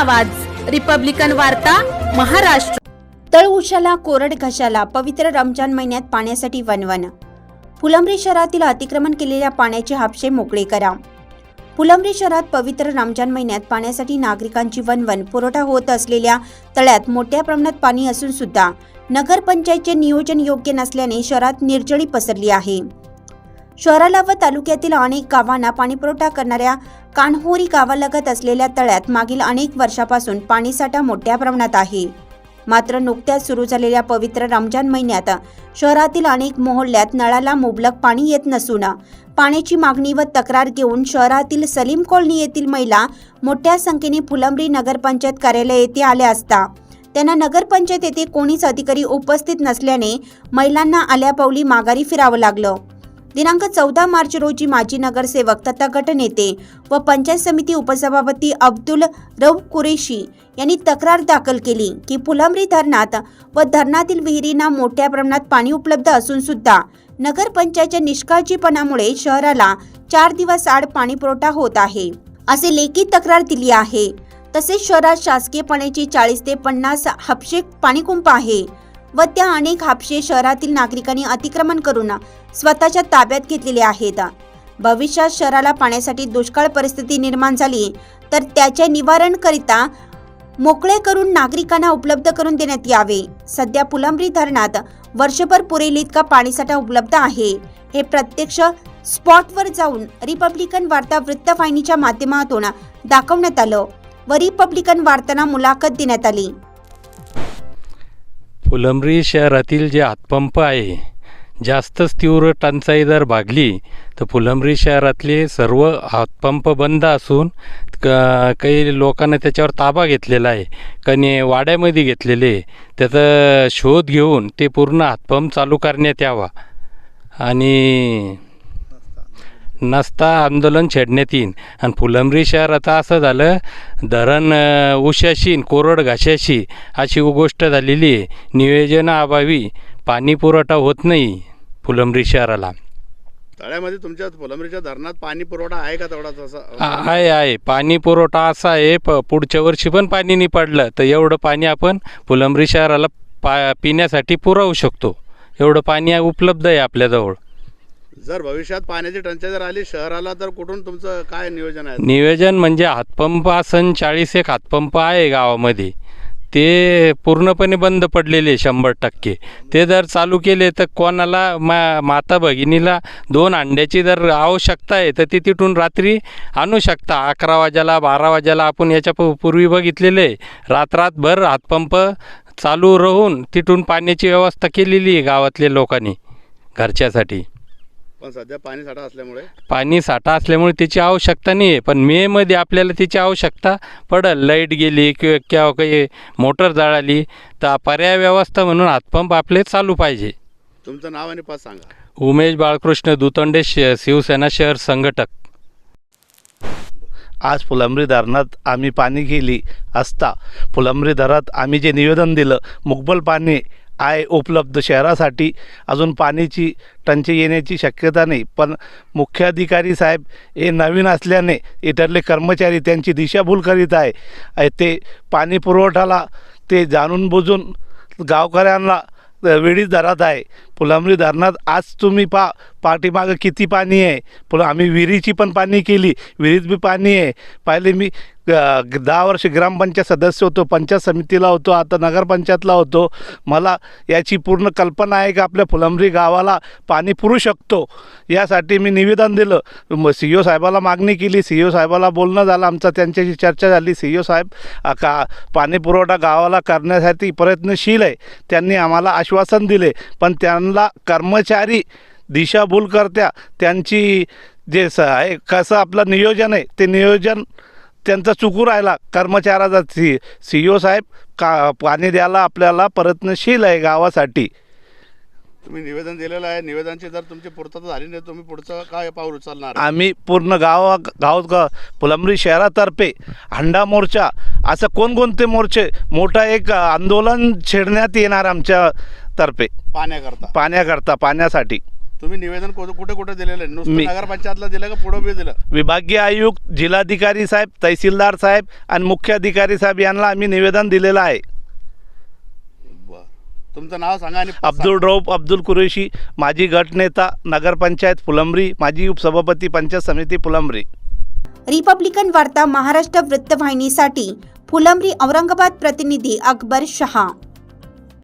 आवाज. रिपब्लिकन वार्ता महाराष्ट्र. तळ उशाला कोरड घशाला पवित्र रमजान महिन्यात पाण्यासाठी वनवन फुलंब्री शहरातील अतिक्रमण केलेल्या पाण्याचे हापशे मोकळे करा. फुलंब्री शहरात पवित्र रमजान महिन्यात पाण्यासाठी नागरिकांची वनवन पुरवठा होत असलेल्या तळ्यात मोठ्या प्रमाणात पाणी असून सुद्धा नगरपंचायतचे नियोजन योग्य नसल्याने शहरात निर्जळी पसरली आहे. शहराला व तालुक्यातील अनेक गावांना पाणीपुरवठा करणाऱ्या कान्होरी गावालगत असलेल्या तळ्यात मागील अनेक वर्षापासून पाणीसाठा मोठ्या प्रमाणात आहे. मात्र नुकत्याच सुरू झालेल्या पवित्र रमजान महिन्यात शहरातील अनेक मोहल्ल्यात नळाला मुबलक पाणी येत नसून पाण्याची मागणी व तक्रार घेऊन शहरातील सलीम कॉलनी येथील महिला मोठ्या संख्येने फुलंब्री नगरपंचायत कार्यालय येथे आल्या असता त्यांना नगरपंचायत येथे कोणीच अधिकारी उपस्थित नसल्याने महिलांना आल्यापावली माघारी फिरावं लागलं. दिनांक चौदा मार्च रोजी माजी नगरसेवक तथा गटनेते व पंचायत समिती उपसभापती अब्दुल रऊफ कुरेशी यांनी तक्रार दाखल केली की फुलंब्री धरणात व धरणातील विहिरींना मोठ्या प्रमाणात पाणी उपलब्ध असून सुद्धा नगरपंचायतच्या निष्काळजीपणामुळे शहराला चार दिवस आड पाणी पुरवठा होत आहे. असे लेखी तक्रार दिली आहे. तसेच शहरात शासकीय पाण्याची चाळीस ते पन्नास हापशे पाणीकुंप आहे. व त्या अनेक हापशे शहरातील नागरिकांनी अतिक्रमण करून स्वतःच्या ताब्यात घेतलेले आहेत. भविष्यात शहराला पाण्यासाठी दुष्काळ परिस्थिती निर्माण झाली तर त्याचे निवारणकरिता मोकळे करून नागरिकांना उपलब्ध करून देण्यात यावे. सध्या फुलंब्री धरणात वर्षभर पुरेल इतका पाणीसाठा उपलब्ध आहे. हे प्रत्यक्ष स्पॉटवर जाऊन रिपब्लिकन वार्ता वृत्तवाहिनीच्या माध्यमातून दाखवण्यात आलं व रिपब्लिकन वार्तांना मुलाखत देण्यात आली. फुलंब्री शहरातील जे हातपंप आहे जास्तच तीव्र टंचाई जर भागली तर फुलंब्री शहरातले सर्व हातपंप बंद असून क काही लोकांना त्याच्यावर ताबा घेतलेला आहे काही वाड्यामध्ये घेतलेले आहे. त्याचा शोध घेऊन ते पूर्ण हातपंप चालू करण्यात यावा आणि नसता आंदोलन छेडण्यात येईन आणि फुलंब्री शहर आता असं झालं धरण अ, उशाशी न कोरड घाशाशी अशी गोष्ट झालेली आहे. नियोजनाअभावी पाणी पुरवठा होत नाही फुलंब्री शहराला. तळ्यामध्ये तुमच्या फुलंब्रीच्या धरणात पाणी पुरवठा आहे का तेवढा तसा आ- आहे आहे. पाणी पुरवठा असा आहे प पुढच्या वर्षी पण पाणी नाही पडलं तर एवढं पाणी आपण फुलंब्री शहराला पा पिण्यासाठी पुरवू शकतो. एवढं पाणी उपलब्ध आहे आपल्याजवळ. जर भविष्यात पाण्याची टंचाई जर आली शहराला तर कुठून तुमचं काय नियोजन आहे? नियोजन म्हणजे हातपंप असन चाळीस एक हातपंप आहे गावामध्ये. ते पूर्णपणे बंद पडलेले शंभर टक्के. ते जर चालू केले तर कोणाला मा माता भगिनीला दोन अंड्याची जर आवश्यकता आहे तर ती तिथून रात्री आणू शकता. अकरा वाजाला बारा वाजाला आपण याच्या पू- पूर्वी बघितलेले आहे. रात्रातभर हातपंप चालू राहून तिथून पाण्याची व्यवस्था केलेली आहे गावातल्या लोकांनी घरच्यासाठी. पण सध्या पाणी साठा असल्यामुळे पाणी साठा असल्यामुळे त्याची आवश्यकता नाही आहे पण मेमध्ये आपल्याला त्याची आवश्यकता पडेल. लाइट गेली किंवा किंवा काही मोटर जळाली तर पर्याय व्यवस्था म्हणून हातपंप आपले चालू पाहिजे. तुमचं नाव आणि पद सांगा. उमेश बाळकृष्ण दुतंडे श शिवसेना शहर संघटक. आज फुलंब्री धरणात आम्ही पाणी गेली असता फुलंब्री धरणात आम्ही जे निवेदन दिलं मुकबल पाणी आहे उपलब्ध शहरासाठी. अजून पाण्याची टंचाई येण्याची शक्यता नाही. पण मुख्याधिकारी साहेब हे नवीन असल्याने इथले कर्मचारी त्यांची दिशाभूल करीत आहे. ते पाणी पुरवठाला ते जाणून बुजून गावकऱ्यांना वेळीच धरत आहे. फुलंबरी धरणात आज तुम्ही पा पाठीमागं किती पाणी आहे. पुन्हा आम्ही विहिरीची पण पाणी केली. विहिरीत बी पाणी आहे. पहिले मी दहा वर्ष ग्रामपंचायत सदस्य होतो पंचायत समितीला होतो आता नगरपंचायतला होतो. मला याची पूर्ण कल्पना आहे की आपल्या फुलंबरी गावाला पाणी पुरू शकतो. यासाठी मी निवेदन दिलं. सी ओ साहेबाला मागणी केली. सी ओ साहेबाला बोलणं झालं. आमचं त्यांच्याशी चर्चा झाली. सी ओ साहेब का पाणी पुरवठा गावाला करण्यासाठी प्रयत्नशील आहे. त्यांनी आम्हाला आश्वासन दिले. पण त्यांना कर्मचारी दिशाभूल करत्या. त्यांची जे स आहे कसं आपलं नियोजन आहे ते नियोजन त्यांचा चुकू राहिला. कर्मचाऱ्याचा सी सी ओ साहेब का पाणी द्यायला आपल्याला प्रयत्नशील आहे गावासाठी. तुम्ही निवेदन दिलेलं आहे. निवेदनाची जर तुमची पूर्तता झाली नाही तुम्ही पुढचं काय पाऊल उचलणार? आम्ही पूर्ण गावा गाव गा फुलंब्री शहरातर्फे हंडा मोर्चा असं कोणकोणते मोर्चे मोठा एक आंदोलन छेडण्यात येणार आमच्या तर्फे. पाण्याकरता. पाण्याकरता पाण्यासाठी. तुम्ही निवेदन को- कुठे कुठे दिलेलं आहे? नुसतं मी- नगरपंचायतला दिलं का पुढं बी दिलं? विभागीय आयुक्त जिल्हाधिकारी साहेब तहसीलदार साहेब आणि मुख्य अधिकारी साहेब यांना आम्ही निवेदन दिलेलं आहे. बरं. तुमचं नाव सांगा आणि अब्दुल रौफ अब्दुल कुरेशी माजी गटनेता नगरपंचायत फुलंब्री माजी उपसभापती पंचायत समिती फुलंब्री. रिपब्लिकन वार्ता महाराष्ट्र वृत्तवाहिनीसाठी फुलंब्री औरंगाबाद प्रतिनिधी अकबर शहा.